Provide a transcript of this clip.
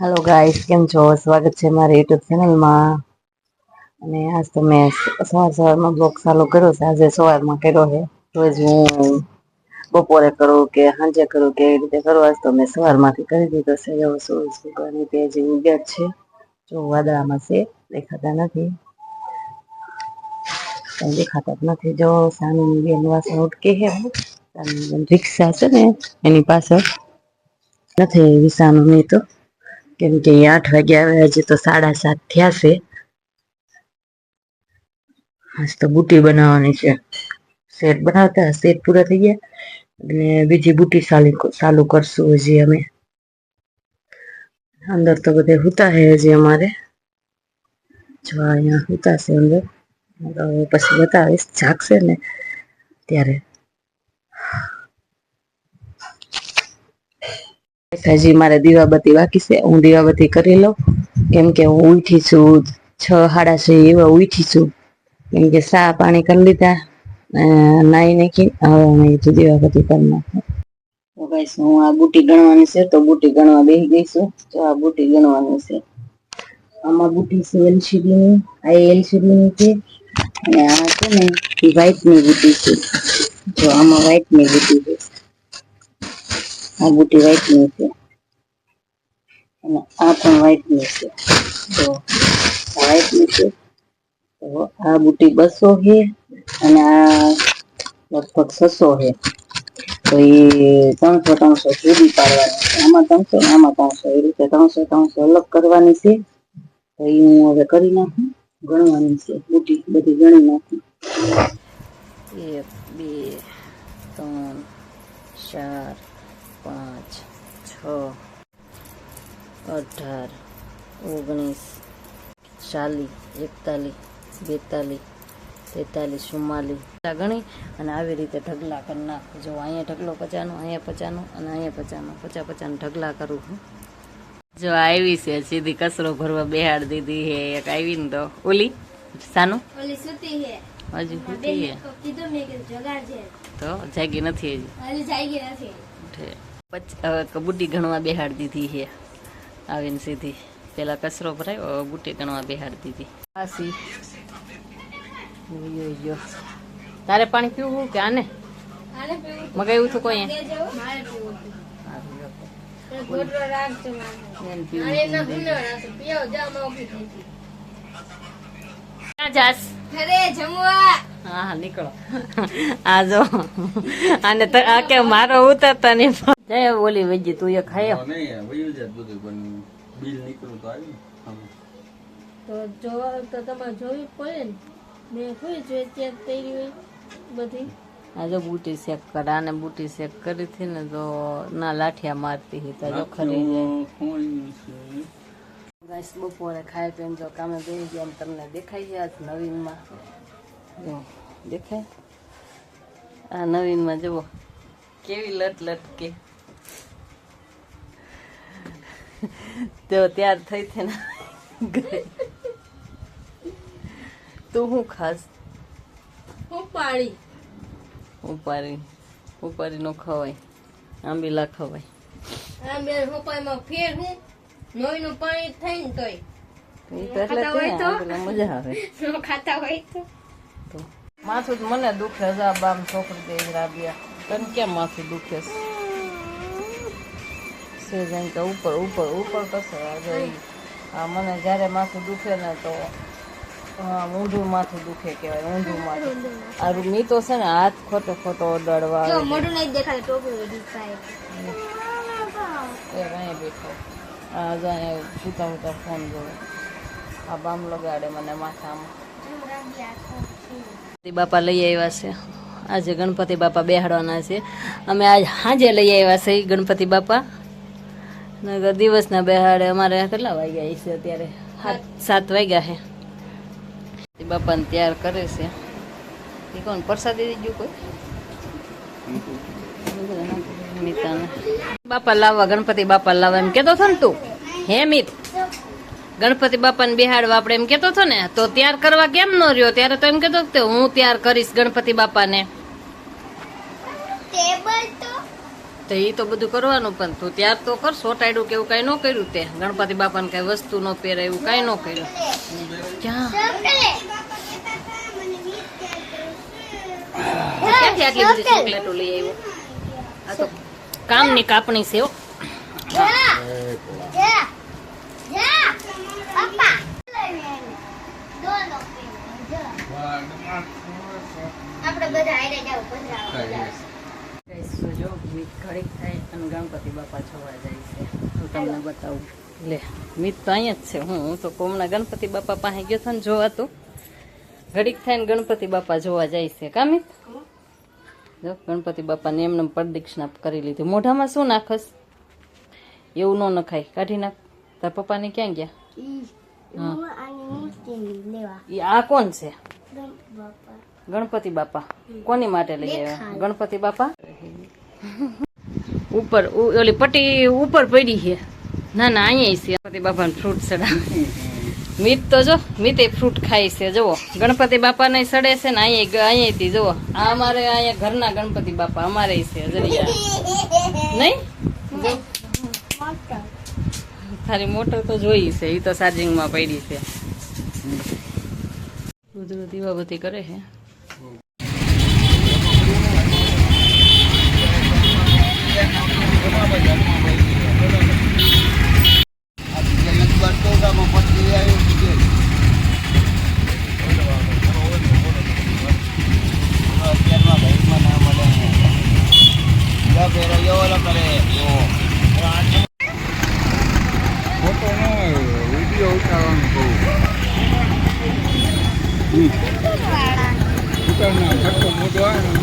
Hello guys કેમ છો? સ્વાગત છે મારી યુટ્યુબ ચેનલમાં અને આજ તો મેં સવાર સવારમાં બ્લોગ ચાલુ કર્યો છે. આજે સવારમાં કર્યો છે. રોજ હું બપોરે કરું કે સાંજે કરું કે એવી રીતે કરું. આજ તો મેં સવારમાંથી કરી દીધો છે. એવો સૂરજ ભગવાનની તે જે ઉગ્યા છે. જો વાદળામાં છે. દેખાતા નથી. દેખાતા જ નથી. જો સાની બેન વાસણ ઉટકે છે. રિક્ષા છે ને, એની પાછળ. નથી વિસાનું નહીં તો. કેમ કે આઠ વાગે આવે હજી તો સાડા સાત થયા છે. આજ તો બુટી બનાવવાની છે. સેટ બનાવતા સેટ પૂરા થઈ ગયા. અને બીજી બુટી સાલી ચાલુ કરશું હજી અમે. અંદર તો બધે હુતા હે હજી અમારે. જો અહીંયા હુતા છે અંદર. પછી બતાવીશ, જાગશે ને ત્યારે. હજી મારે દીવાબત્તી બાકી છે. હું દીવાબત્તી કરી લઉં. કેમ કે હું ઉઠી છું છ સાડા છ એવા ઉઠી છું. કેમ કે સા પાણી કરી લીધા નાઈ નાખી. હવે અમે કીધું દીવાબત્તી કરી નાખું. તો ગાઈસ, હું આ બુટી ગણવાની છે તો બુટી ગણવા બેસી ગઈ છું. તો આ બુટી ગણવાની છે. આમાં બુટી છે એલસીડી ની આ એલસીડી ની છે અને આ છે ને એ વ્હાઈટની બુટી છે. જો આમાં વ્હાઈટની બુટી છે. આ બુટી વ્હાઈટની છે. અને આ પણ વ્હાઈટની છે. તો વ્હાઈટની છે. તો આ બુટી બસો છે અને આ લગભગ છસો છે તો એ ત્રણસો ત્રણસો જુદી પાડવાની છે. આમાં ત્રણસો ને આમાં ત્રણસો. એ રીતે ત્રણસો ત્રણસો અલગ કરવાની છે. તો એ હું હવે કરી નાખું. ગણવાની છે. બુટી બધી ગણી નાખું. એક, બે, ત્રણ, ચાર પાંચ છ અઢાર ઓગણીસ ચાલીસ એકતાલીસ બેતાલીસ તેતાલીસ ચુમ્માલીસ ગણી અને આવી રીતે ઢગલા કરી નાખું. જો અહીંયા ઢગલો પચાનો અહીંયા પચાનો અને અહીંયા પચાનો. પચા પચાનો ઢગલા કરું છું. જો આવી છે સીધી કચરો ભરવા બેહાડ દીધી હે એક આવી ને તો. ઓલી સાનું? ઓલી સુતી હે હજુ સુતી હે કીધું મેં કીધું જગાડજે. તો જાગી નથી હજી. હજી જાગી નથી. કબૂટી ગણવા બેહાડ દીધી છે. આવીને સીધી. પેલા કચરો ભરાયો બુટ્ટી બુટી ગણવા બેહાડ દીધી. યો તારે પાણી પીવું કે આને? મગાવ્યું હતું કોઈ પીવું જાસ. ઘરે જમવા. હા હા નીકળો. આ જો. આને આ કે મારો ઉતરતા નહીં. જય ઓલી વૈજી તું એ ખાયો. નહીં વયું જાય બધું પણ બિલ નીકળું તો આવ્યું તો તમારે જોવી પડે ને. મેં કોઈ જોઈ ચેક કરી હોય બધી. આ જો બુટી શેક કરે આને બુટી શેક કરી હતી ને તો ના લાઠિયા મારતી હતી તો ખરી જાય. છે. બપોરે ખાઈ પીને જો કામે બેસી ગયા એમ તમને દેખાઈ ગયા નવીનમાં. જો દેખાય? આ નવીનમાં જુઓ કેવી લટ લટ કે તો ત્યાર થઈ છે ને ઘરે. તું હું ખાસ? હું પાડી ઉપારી ઉપારી નો ખવાય. આંબીલા ખવાય. આ બેન ફેર હું? નોયનું પાણી થઈને તોય. એ તો એટલે જ ને, આંબીલા મજા આવે. ન ખાતા હોય તો. તો માથું તો મને દુખે છે આ બામ છોકરી દે રાબિયા તને કેમ માથું દુખે છે? સેજ એમ કે ઉપર ઉપર ઉપર કશે આ જો ઈ. આ મને જ્યારે માથું દુખે ને તો હા ઊંધું માથું દુખે કહેવાય ઊંધું માથું. આ રૂ- મી તો છે ને હાથ ખોટો ખોટો અડાડવા જો આવે મોઢું નહીં દેખાડે ટોપી વધી થાય. એ અહીંયા બેઠો. આ જો અહીંયા સુતા સુતા ફોન જોવે આ બામ લગાડે મને માથામાં બાપા લઈ આવ્યા છે આજે ગણપતિ બાપા બેહાડવાના છે અમે આજ સાંજે લઈ આવ્યા છે ગણપતિ બાપા નગર દિવસના બેહાડે અમારે કેટલા વાગ્યા છે અત્યારે સાત સાત વાગ્યા છે બાપાને તૈયાર કરે છે એ કોણ પ્રસાદી દીધું કોઈ મિતાને બાપા લાવવા ગણપતિ બાપા લાવવા એમ કેતો હતો ને તું? હે મિત? ગણપતિ બાપાને બિહાડવા આપણે એમ કેતો હતો ને તો તૈયાર કરવા કેમ ન રહ્યો? ત્યારે તો એમ કેતો કે હું તૈયાર કરીશ ગણપતિ બાપાને. તો? એ તો બધું કરવાનું પણ તું ત્યાર તો કર સોટાડ્યું કે એવું કઈ ન કર્યું તે. ગણપતિ બાપાને કઈ વસ્તુ ન પહેરે એવું કઈ ન કર્યું. ક્યાં? ક્યાંથી આટલી બધી ચોકલેટો લઈ આવ્યો? આ તો કામની કાપણી છે ઘડીક થાય અને ગણપતિ બાપા જોવા જાય છે. હું તમને બતાવું લે, મીત તો અહીંયા જ છે. હું તો કોમના ગણપતિ બાપા પાસે ગયો હતો ને જોવા તો. ઘડીક થાય ને ગણપતિ બાપા જોવા જાય છે. કા મિત? જો ગણપતિ બાપાને એમને પ્રદક્ષિણા કરી લીધી. મોઢામાં શું નાખસ? એવું ન નખાય. કાઢી નાખ. તાર પપ્પાને ક્યાં ગયા? આ કોણ છે? ગણપતિ બાપા. કોની માટે લઈ આવ્યા? ગણપતિ બાપા? ઉપર ઓલી પટ્ટી ઉપર પડી છે. ના ના અહીંયા છે. ગણપતિ બાપાને ફ્રૂટ સડા મીત તો જો મીતે ફ્રૂટ ખાય છે જુઓ. ગણપતિ બાપાને સડે છે ને અહીંયા અહીંયાથી જુઓ. આ અમારે અહીંયા ઘરના ગણપતિ બાપા અમારે છે જરિયા. નહીં. તારી મોટર તો જોઈ છે એ તો ચાર્જિંગમાં પડી છે. રુદ્ર દીવાબત્તી કરે છે. ફોટોનો વિડીયો ઉતારવાનું કહું ઉતારના ખર્ચો મોટો આવે ને